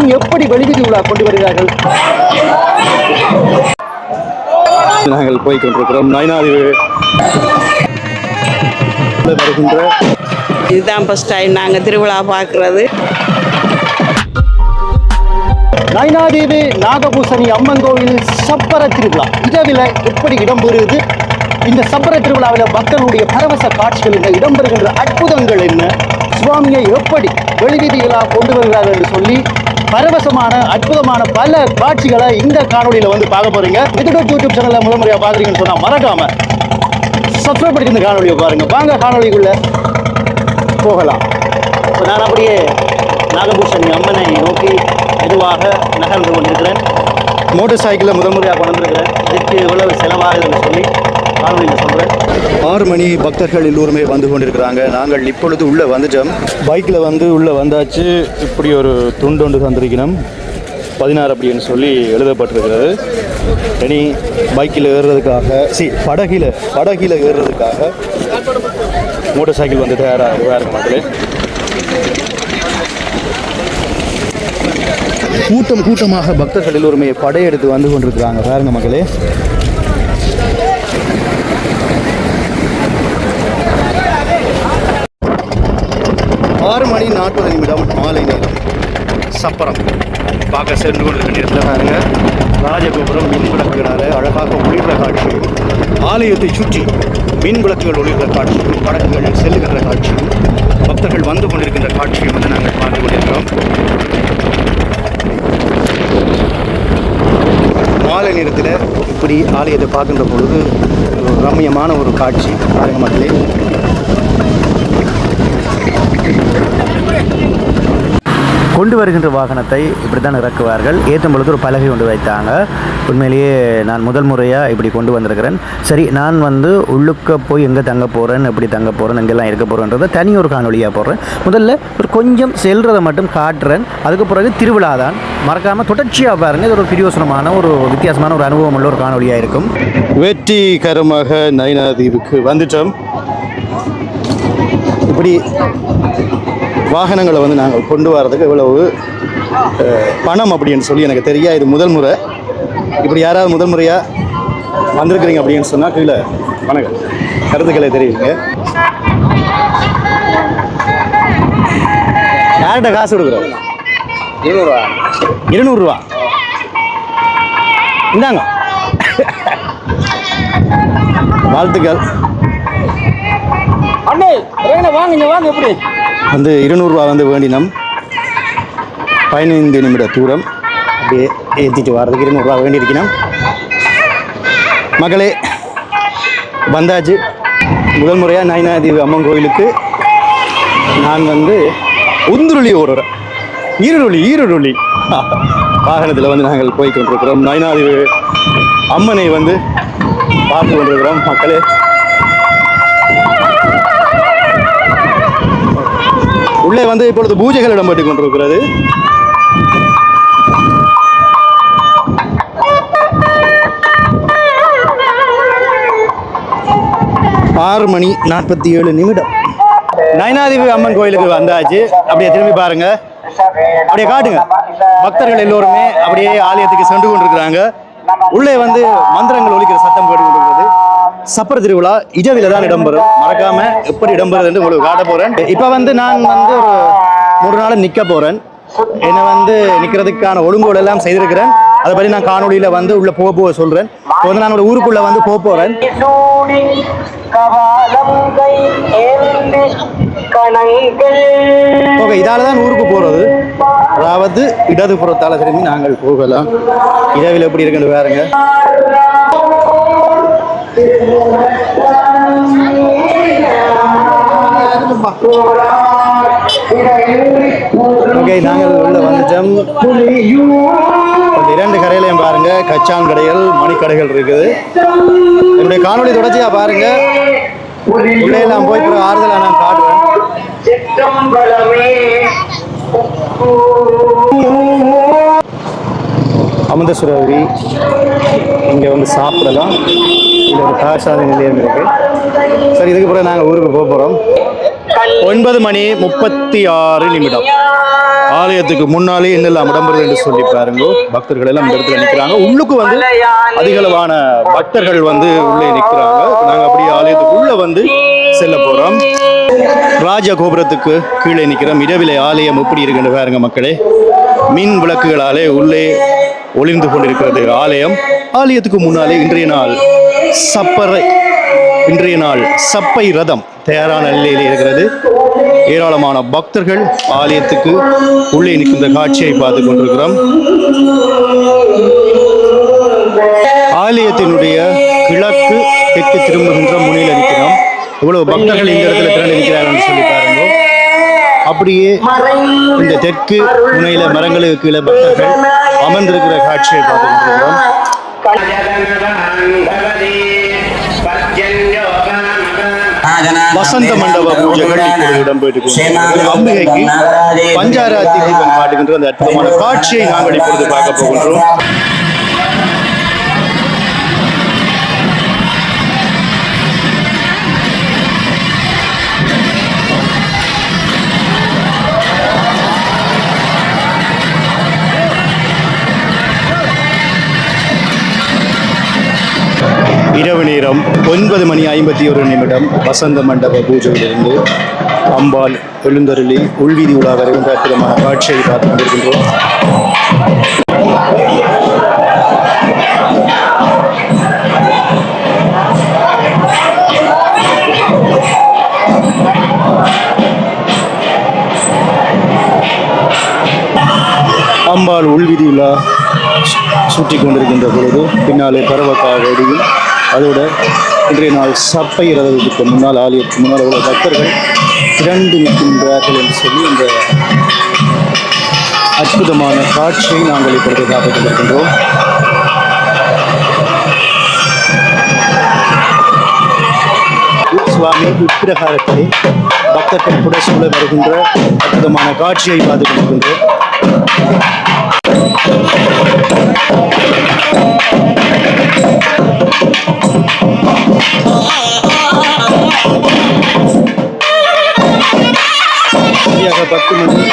சுவாமி எப்படி வெளிவீதி உலா கொண்டு வருகிறார்கள்? நாங்கள் போய் கொண்டிருக்கிறோம் நயனாதி வருகின்ற இதுதான் ஃபஸ்ட் டைம் நாங்கள் திருவிழா பார்க்குறது. நயனாதேவி நாகபூசணி அம்மன் கோவில் சப்பர திருவிழா. இரவில் எப்படி இடம்பெறுகிறது இந்த சப்பர திருவிழாவில் பக்தர்களுடைய பரவச காட்சிகள் என்ன? இடம்பெறுகின்ற அற்புதங்கள் என்ன? சுவாமியை எப்படி வெளிவீதிகளாக கொண்டு வருகிறார்கள் என்று சொல்லி பரவசமான அற்புதமான பல காட்சிகளை இந்த காணொளியில் வந்து பார்க்க போறீங்க. இதோட யூடியூப் சேனலில் முதல் முறையாக பார்க்குறீங்கன்னு சொன்னால் மறக்காம சப்ஸ்கிரைப் பண்ணி இந்த காணொலியை பாருங்க. வாங்க காணொலிக்குள்ள போகலாம். இப்போ நான் அப்படியே நாகபூஷணி அம்மனை நோக்கி மெதுவாக நகர்ந்து கொண்டிருக்கிறேன். மோட்டார் சைக்கிளில் முதல் முறையாக கொண்டிருக்கிறேன். வந்திருக்கிறேன் இதுக்கு எவ்வளவு செலவாகுதுன்னு சொல்லி காணொலியில் சொல்கிறேன் ஆறு மணி பக்தர்கள் எல்லோருமே வந்து கொண்டிருக்கிறாங்க. நாங்கள் இப்பொழுது உள்ளே வந்துட்டோம். பைக்கில் வந்து உள்ளே வந்தாச்சு. இப்படி ஒரு துண்டு ஒன்று தந்திருக்கணும். பதினாறு அப்படின்னு சொல்லி எழுதப்பட்டிருக்கிறது. இனி பைக்கில் ஏறுறதுக்காக சி படகில் படகில் ஏறுறதுக்காக மோட்டார் சைக்கிள் வந்து தயாராக இருக்க மக்களே. கூட்டம் கூட்டமாக பக்தர்கள் எல்லோருமே படையெடுத்து வந்து கொண்டிருக்கிறாங்க. பாருங்க மக்களே. நாற்பது நிமிடம் மாலை நேரம். சப்பரம். பார்க்க சென்று கொண்டிருக்க நேரத்தில் பாருங்க. ராஜகோபுரம் மின் விளக்குகளால் அழகாக ஒளிர்ற காட்சி. ஆலயத்தை சுற்றி மின் விளக்குகள் ஒளிர்கிற காட்சியும் படகுகள் செல்லுகின்ற காட்சியும் பக்தர்கள் வந்து கொண்டிருக்கின்ற காட்சியும் வந்து நாங்கள் பார்த்து கொண்டிருக்கிறோம். மாலை நேரத்தில் இப்படி ஆலயத்தை பார்க்கின்ற பொழுது ஒரு ரம்மியமான ஒரு காட்சி. அரங்கமத்திலே கொண்டு வருகின்ற வாகனத்தை இப்படி தான் இறக்குவார்கள். ஏற்றும் பொழுது ஒரு பலகை கொண்டு வைத்தாங்க. உண்மையிலேயே நான் முதல் முறையாக இப்படி கொண்டு வந்திருக்கிறேன். சரி நான் வந்து உள்ளுக்க போய் எங்கே தங்க போகிறேன் எப்படி தங்க போகிறேன் எங்கெல்லாம் இருக்க போகிறேன்றதை தனி ஒரு காணொலியாக போடுறேன். முதல்ல ஒரு கொஞ்சம் செல்றதை மட்டும் காட்டுறேன். அதுக்கு பிறகு திருவிழா தான். மறக்காமல் தொடர்ச்சியாக பாருங்கள் இது ஒரு பிரியோசனமான ஒரு வித்தியாசமான ஒரு அனுபவம் உள்ள ஒரு காணொலியாக இருக்கும். வெற்றிகரமாக நயனாதீவுக்கு வந்துட்டோம். இப்படி வாகனங்களை வந்து நாங்கள் கொண்டு வரதுக்கு இவ்வளவு பணம் அப்படின்னு சொல்லி எனக்கு தெரியா இது முதல் முறை. இப்படி யாராவது முதல் முறையாக வந்திருக்கிறீங்க அப்படின்னு சொன்னால் கீழே வணக்கம். கருத்துக்களை தெரியுங்க யார்கிட்ட காசு கொடுக்குறோம்? இருநூறுவா. இருநூறுவா. இந்தாங்க. வாழ்த்துக்கள். அண்ணே வாங்க இங்க வாங்க எப்படி? வந்து இருநூறுவா வந்து வேண்டினோம். பதினைந்து நிமிட தூரம். அப்படியே ஏற்றிட்டு வர்றதுக்கு இருநூறுவா வேண்டியிருக்கணும் மகளே வந்தாச்சு. முதல் முறையாக நயனாதேவி அம்மன் கோயிலுக்கு நான் வந்து உந்துருளி ஓடுறேன். ஈரொளி ஈரொளி வாகனத்தில் வந்து நாங்கள் போய் கொண்டிருக்கிறோம் நயனாதேவி அம்மனை வந்து பார்த்து கொண்டிருக்கிறோம். மக்களே உள்ளே வந்து இப்பொழுது பூஜைகள் இடம்பெற்றுக் கொண்டிருக்கிறது. ஆறு மணி நாற்பத்தி ஏழு நிமிடம். நயனாதேவி அம்மன் கோயிலுக்கு வந்தாச்சு. அப்படியே திரும்பி பாருங்க. அப்படியே காட்டுங்க. பக்தர்கள் எல்லோருமே அப்படியே ஆலயத்துக்கு சென்று கொண்டிருக்கிறாங்க. உள்ளே வந்து மந்திரங்கள் ஒழிக்கிற சத்தம் கேட்டு கொண்டிருக்கிறது. சப்பர திருவிழா இஜவில தான் இடம்பெறும். மறக்காம எப்படி இடம்பெறுதுன்னு உங்களுக்கு காட்ட போறேன். இப்ப வந்து நான் வந்து ஒரு மூணு நாள் நிக்க போறேன். என்னை வந்து நிக்கிறதுக்கான ஒழுங்குகள் எல்லாம் செய்திருக்கிறேன். அதை பற்றி நான் காணொளியில வந்து உள்ள போக போக சொல்றேன். இப்போ வந்து நான் ஊருக்குள்ளே ஊருக்குள்ள வந்து போக போறேன். ஓகே இதால தான் ஊருக்கு போறது. அதாவது இடதுபுறத்தால திரும்பி நாங்கள் போகலாம். இரவில் எப்படி இருக்குன்னு பாருங்க. ஓகே நாங்கள் உள்ள வந்துட்டோம் இந்த இரண்டு கரையிலையும் பாருங்க கச்சான் கடைகள் மணிக்கடைகள் இருக்குது. என்னுடைய காணொலி தொடர்ச்சியா பாருங்க. உள்ளே எல்லாம் போய் பிறகு ஆறுதலா நான் காட்டுவேன். சிற்றம்பலமே இங்கே வந்து சாப்பிடலாம். இது ஒரு கலாச்சார நிலையம் இருக்குது சரி இதுக்கு பிறகு நாங்கள் ஊருக்கு போக போகிறோம் ஒன்பது மணி முப்பத்தி ஆறு நிமிடம். ஆலயத்துக்கு முன்னாலே என்னெல்லாம் இடம்பெறுது என்று சொல்லி பாருங்க. பக்தர்கள் எல்லாம் இந்த இடத்துல நிற்கிறாங்க உள்ளுக்கு வந்து அதிகளவான பக்தர்கள் வந்து உள்ளே நிற்கிறாங்க நாங்கள் அப்படியே ஆலயத்துக்கு உள்ளே வந்து செல்ல போகிறோம் ராஜ கோபுரத்துக்கு கீழே நிற்கிறோம் இடவிலை ஆலயம் எப்படி இருக்குன்னு பாருங்க மக்களே. மின் விளக்குகளாலே உள்ளே ஒளிர்ந்து கொண்டிருக்கிறது. ஆலயம். ஆலயத்துக்கு முன்னாலே இன்றைய நாள் சப்பரை. இன்றைய நாள் சப்பை ரதம் தயாரான நிலையில் இருக்கிறது. ஏராளமான பக்தர்கள் ஆலயத்துக்கு உள்ளே நிற்கின்ற காட்சியை பார்த்து கொண்டிருக்கிறோம். ஆலயத்தினுடைய கிழக்கு தெற்கு திரும்புகின்ற முனையில் இருக்கிறோம் இவ்வளவு பக்தர்கள் இந்த இடத்துல திரண்டு நிற்கிறார்கள் சொல்லி பாருங்க. அப்படியே இந்த தெற்கு முனையில மரங்களுக்கு கீழே பக்தர்கள் அமர்ந்திருக்கிற காட்சியை பார்த்து கொண்டிருக்கிறோம் வசந்த மண்டப பூஜைகள் இப்பொழுது கொண்டிருக்கிறது. அம்பிகைக்கு பஞ்சாராத்தி தீபம் காட்டுகின்ற அந்த அற்புதமான காட்சியை நாங்கள் இப்பொழுது பார்க்க போகின்றோம் நேரம் ஒன்பது மணி ஐம்பத்தி ஒரு நிமிடம் வசந்த மண்டப பூஜையிலிருந்து அம்பாள் எழுந்தருளி உள்வீதி உலா வருகின்ற அற்புதமான காட்சியை பார்த்து கொண்டிருக்கின்றோம். அம்பாள் உள்வீதி உலா சுற்றி கொண்டிருக்கின்ற பொழுது பின்னாலே பரவக்காவடியும் அதோட இன்றைய நாள் சப்பை ரதத்துக்கு முன்னால் ஆலயத்துக்கு முன்னால் உள்ள பக்தர்கள் திரண்டு நிற்கின்றார்கள் என்று சொல்லி இந்த அற்புதமான காட்சியை நாங்கள் இப்பொழுது பார்த்துக் கொண்டிருக்கின்றோம் சுவாமி உட்பிரகாரத்திலே பக்தர்கள் புடசூழ வருகின்ற அற்புதமான காட்சியை பார்த்துக் கொண்டிருக்கின்றோம் பத்து மணி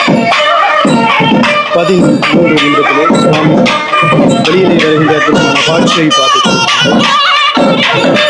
பதிமூன்று நிமிடத்திலே சுவாமி வெளியிலே வருகின்ற அற்புதமான காட்சியை பார்த்துக்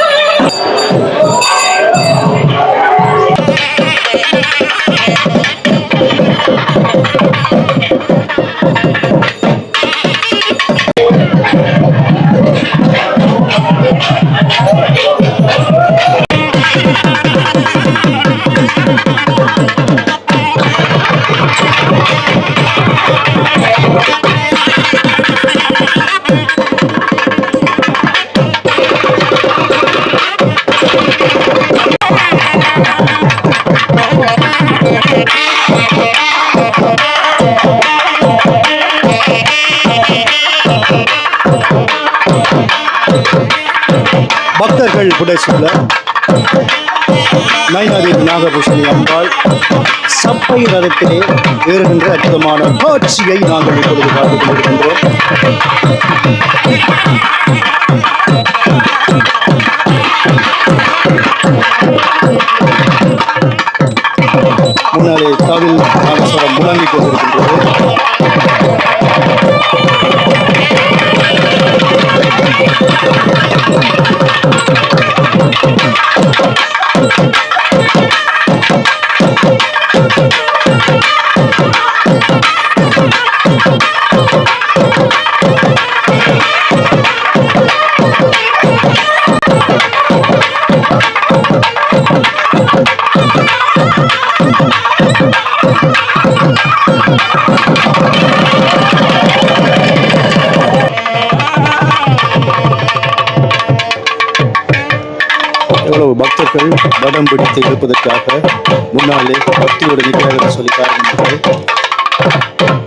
பக்தர்கள் புடைசூழ நைனாதேவி நாகபூஷணி அம்பாள் சப்பை ரதத்திலே ஏறுகின்ற அற்புதமான காட்சியை நாங்கள் இப்பொழுது பார்த்துக் கொண்டிருக்கின்றோம். வடம் முன்னாலே பக்தியோடு நிற்கிறார் என்று சொல்லி காரணம்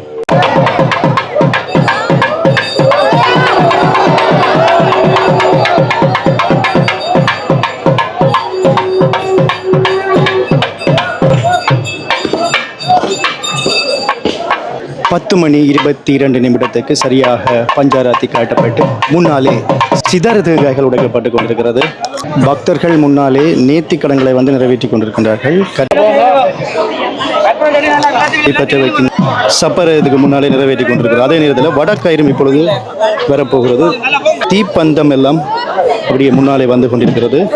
பத்து மணி இருபத்தி இரண்டு நிமிடத்துக்கு சரியாக பஞ்சாராத்தி காட்டப்பட்டு முன்னாலே சிதற தேங்காய்கள் உடைக்கப்பட்டு கொண்டிருக்கிறது. பக்தர்கள் முன்னாலே நேர்த்தி கடன்களை வந்து நிறைவேற்றி கொண்டிருக்கின்றார்கள். கட்- வைக்கும் இதுக்கு முன்னாலே நிறைவேற்றி கொண்டிருக்கிறது அதே நேரத்தில் வடக்கயிறும் இப்பொழுது வரப்போகிறது. தீப்பந்தம் எல்லாம் அப்படியே முன்னாலே வந்து கொண்டிருக்கிறது.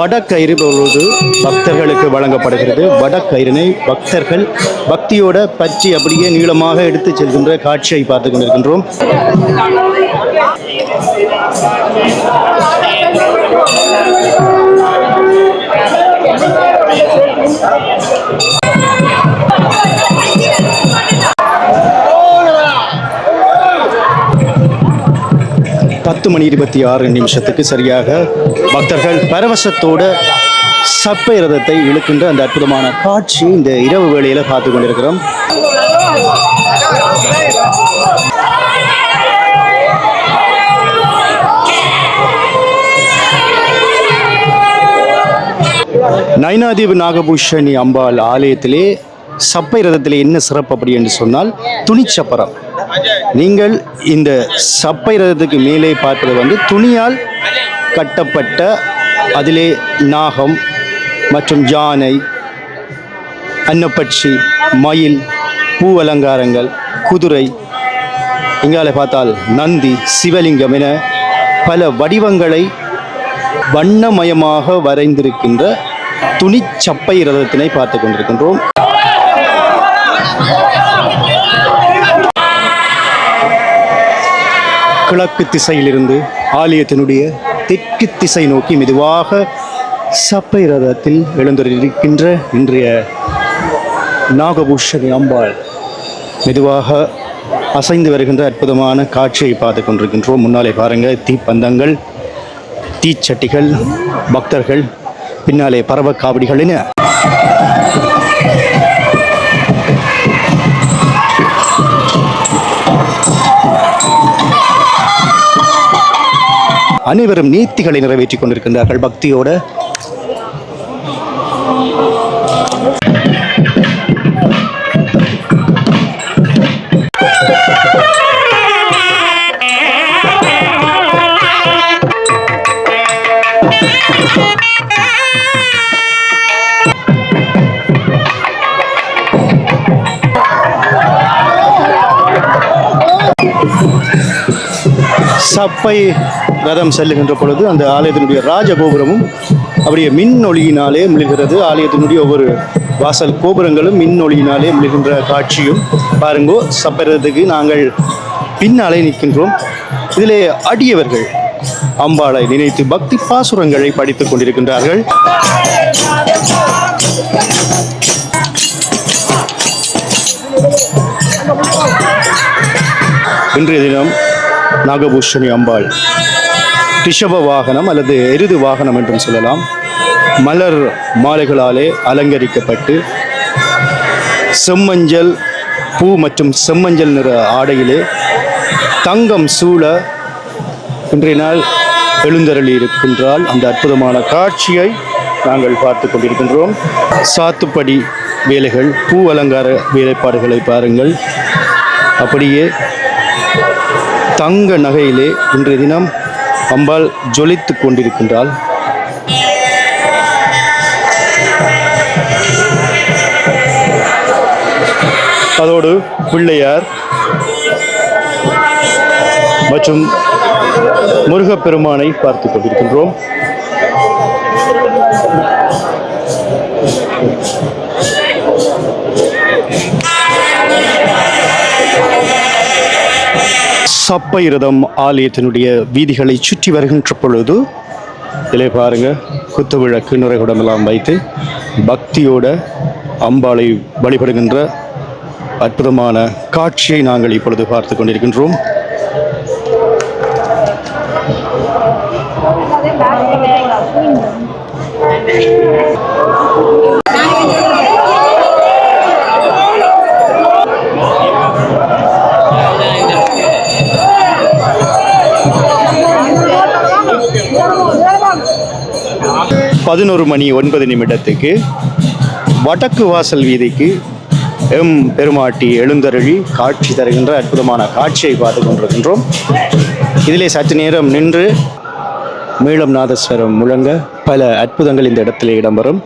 வடக்கயிறு பொழுது பக்தர்களுக்கு வழங்கப்படுகிறது. வடக்கயிறினை பக்தர்கள் பக்தியோட பற்றி அப்படியே நீளமாக எடுத்து செல்கின்ற காட்சியை பார்த்து கொண்டிருக்கின்றோம். பத்து மணி இருபத்தி ஆறு நிமிஷத்துக்கு சரியாக பக்தர்கள் பரவசத்தோட சப்பை ரதத்தை இழுக்கின்ற அந்த அற்புதமான காட்சி இந்த இரவு வேளையில் பார்த்து கொண்டிருக்கிறோம். நைனாதீவு நாகபூஷணி அம்பாள் ஆலயத்திலே சப்பை ரதத்தில் என்ன சிறப்பு அப்படி என்று சொன்னால் துணிச்சப்பரம் நீங்கள் இந்த சப்பை ரதத்துக்கு மேலே பார்ப்பது வந்து துணியால் கட்டப்பட்ட அதிலே நாகம் மற்றும் யானை அன்னப்பட்சி மயில் பூ அலங்காரங்கள் குதிரை இங்கால பார்த்தால் நந்தி சிவலிங்கம் என பல வடிவங்களை வண்ணமயமாக வரைந்திருக்கின்ற துணிச்சப்பை ரதத்தினை பார்த்து கொண்டிருக்கின்றோம். கிழக்கு திசையிலிருந்து ஆலயத்தினுடைய தெற்கு திசை நோக்கி மெதுவாக சப்பை ரதத்தில் எழுந்திருக்கின்ற இன்றைய நாகபூஷணி அம்பாள் மெதுவாக அசைந்து வருகின்ற அற்புதமான காட்சியை பார்த்து கொண்டிருக்கின்றோம். முன்னாலே பாருங்கள் தீப்பந்தங்கள் தீச்சட்டிகள் பக்தர்கள் பின்னாலே பறவை காவடிகள் என அனைவரும் நீத்திகளை நிறைவேற்றிக் கொண்டிருக்கின்றார்கள் பக்தியோட. சப்பை ரதம் செல்லுகின்ற பொழுது அந்த ஆலயத்தினுடைய ராஜகோபுரமும் அப்படியே மின் ஒளியினாலே மிளிர்கிறது. ஆலயத்தினுடைய ஒவ்வொரு வாசல் கோபுரங்களும் மின் ஒளியினாலே மிளிர்கின்ற காட்சியும். பாருங்கோ சப்பை நாங்கள் பின்னாலே நிற்கின்றோம். இதிலே அடியவர்கள் அம்பாளை நினைத்து பக்தி பாசுரங்களை படித்துக் கொண்டிருக்கின்றார்கள். இன்றைய தினம் நாகபூஷணி அம்பாள். ரிஷப வாகனம் அல்லது எருது வாகனம் என்றும் சொல்லலாம். மலர் மாலைகளாலே அலங்கரிக்கப்பட்டு செம்மஞ்சள் பூ மற்றும் செம்மஞ்சள் நிற ஆடையிலே தங்கம் சூழ இன்றைய நாள் எழுந்தருளி இருக்கின்றால் அந்த அற்புதமான காட்சியை நாங்கள் பார்த்து கொண்டிருக்கின்றோம். சாத்துப்படி வேலைகள் பூ அலங்கார வேலைப்பாடுகளை பாருங்கள். அப்படியே தங்க நகையிலே இன்றைய தினம் அம்பாள் ஜொலித்துக் கொண்டிருக்கின்றாள். அதோடு பிள்ளையார் மற்றும் முருகப்பெருமானை பார்த்துக் கொண்டிருக்கின்றோம். சப்பை ரதம் ஆலயத்தினுடைய வீதிகளை சுற்றி வருகின்ற பொழுது இதிலே பாருங்கள் குத்து விளக்கு நிறைகுடமெல்லாம் வைத்து பக்தியோட அம்பாளை வழிபடுகின்ற அற்புதமான காட்சியை நாங்கள் இப்பொழுது பார்த்து கொண்டிருக்கின்றோம். பதினோரு மணி ஒன்பது நிமிடத்துக்கு வடக்கு வாசல் வீதிக்கு எம் பெருமாட்டி எழுந்தருளி காட்சி தருகின்ற அற்புதமான காட்சியை பார்த்து கொண்டிருக்கின்றோம். இதிலே சற்று நேரம் நின்று மீளம் நாதஸ்வரம் முழங்க பல அற்புதங்கள் இந்த இடத்திலே இடம்பெறும்.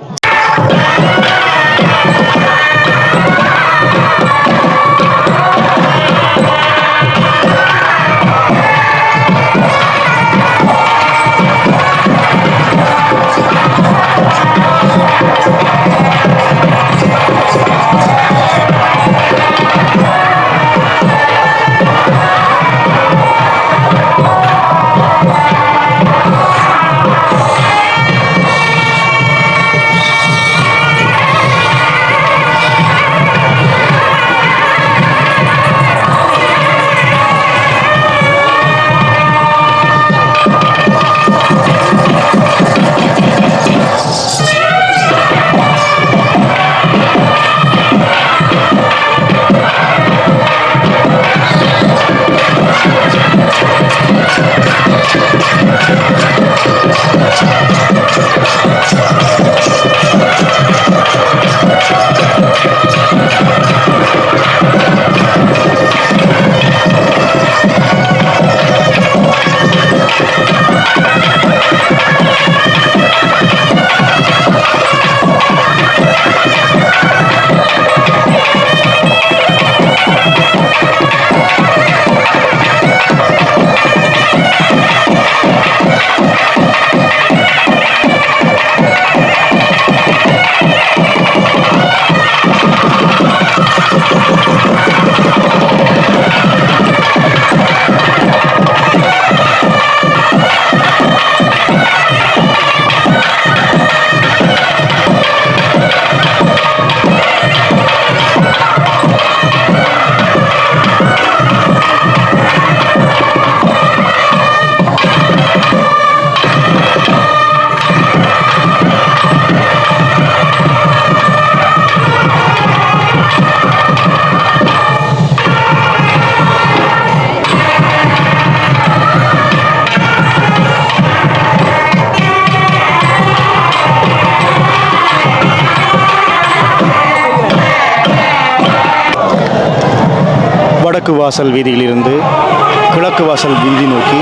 வாசல் வீதியிலிருந்து கிழக்கு வாசல் வீதி நோக்கி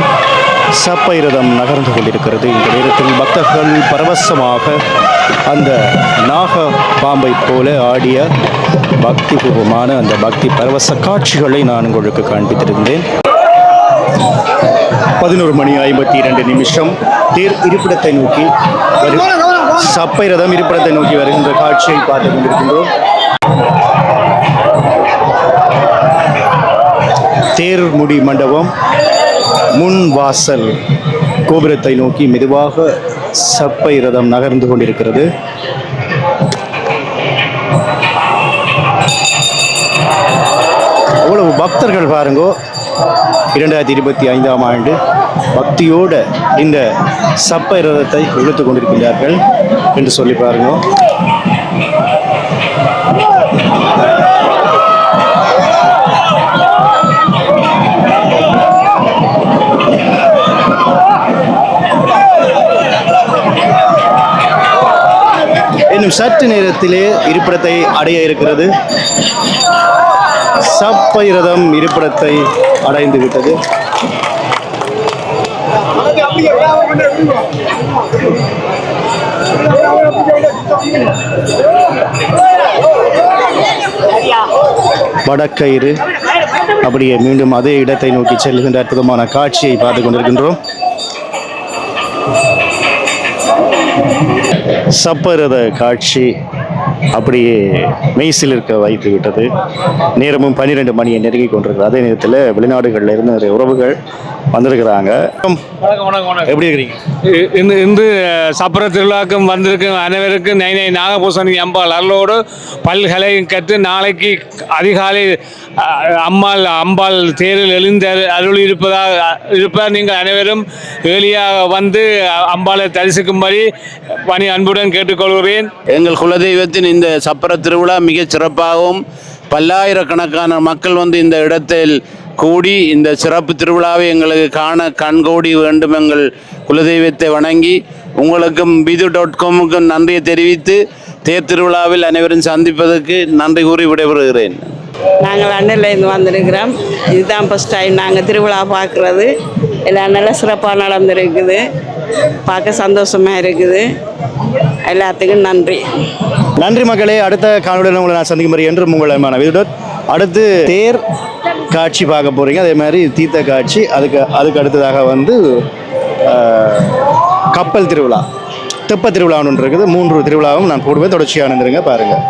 சப்பை ரதம் நகர்ந்து கொண்டிருக்கிறது. இந்த நேரத்தில் பக்தர்கள் பரவசமாக அந்த நாக பாம்பை போல ஆடிய பக்தி பூர்வமான அந்த பக்தி பரவச காட்சிகளை நான் உங்களுக்கு காண்பித்திருந்தேன். பதினோரு மணி ஐம்பத்தி இரண்டு நிமிஷம். தேர் இருப்பிடத்தை நோக்கி வரு- சப்பை ரதம் இருப்பிடத்தை நோக்கி வருகின்ற காட்சியை பார்த்து கொண்டிருக்கின்றோம். தேர்முடி மண்டபம் முன் வாசல் கோபுரத்தை நோக்கி மெதுவாக சப்பை ரதம் நகர்ந்து கொண்டிருக்கிறது. அவ்வளவு பக்தர்கள் பாருங்கோ. இரண்டாயிரத்தி இருபத்தி ஐந்தாம் ஆண்டு பக்தியோடு இந்த சப்பை ரதத்தை இழுத்து கொண்டிருக்கின்றார்கள் என்று சொல்லி பாருங்க. இன்னும் சற்று நேரத்திலே இருப்பிடத்தை அடைய இருக்கிறது. சப்பை ரதம் இருப்பிடத்தை அடைந்து விட்டது. வடக்கயிறு. அப்படியே மீண்டும் அதே இடத்தை நோக்கி செல்கின்ற அற்புதமான காட்சியை பார்த்து கொண்டிருக்கின்றோம். சப்பரத காட்சி அப்படியே மெய்சில் இருக்க வைத்து விட்டது. நேரமும் பன்னிரெண்டு மணியை நெருங்கி கொண்டிருக்கிறது. அதே நேரத்தில் வெளிநாடுகளில் இருந்து நிறைய உறவுகள் வந்திருக்கிறாங்க. எப்படி இருக்கிறீங்க? இ- இன்று இன்று சப்பர திருவிழாக்கும் வந்திருக்கும் அனைவருக்கும் நை நை நாகபூசணி அம்பாள் அருளோடு பல்கலையும் கற்று நாளைக்கு அதிகாலை அம்மாள் அம்பாள் தேரில் எழுந்த அருள் இருப்பதா இருப்பதால் நீங்கள் அனைவரும் ஏழியாக வந்து அம்பாளை தரிசிக்கும்படி பணி அன்புடன் கேட்டுக்கொள்கிறேன். எங்கள் குலதெய்வத்தின் இந்த சப்பர திருவிழா மிகச் சிறப்பாகவும் பல்லாயிரக்கணக்கான மக்கள் வந்து இந்த இடத்தில் கூடி இந்த சிறப்பு திருவிழாவை எங்களுக்கு காண கண்கோடி வேண்டும் எங்கள் குலதெய்வத்தை வணங்கி உங்களுக்கும் பிது டாட் காமுக்கும் நன்றியை தெரிவித்து தேர் திருவிழாவில் அனைவரும் சந்திப்பதற்கு நன்றி கூறி விடைபெறுகிறேன். நாங்கள் அண்ணிலேருந்து வந்திருக்கிறோம். இதுதான் ஃபஸ்ட் டைம் நாங்கள் திருவிழா பார்க்குறது. எல்லாம் நல்லா சிறப்பாக நடந்திருக்குது. பார்க்க சந்தோஷமாக இருக்குது. எல்லாத்துக்கும் நன்றி. நன்றி மக்களே. அடுத்த காணொலியில் உங்களை நான் சந்திக்கும் என்று உங்கள் அடுத்து தேர் காட்சி பார்க்க போகிறீங்க அதே மாதிரி தீர்த்த காட்சி. அதுக்கு அதுக்கு அடுத்ததாக வந்து கப்பல் திருவிழா. தெப்ப திருவிழான்னு இருக்குது. மூன்று திருவிழாவும் நான் போடுவேன் தொடர்ச்சியாக இருந்துருங்க பாருங்கள்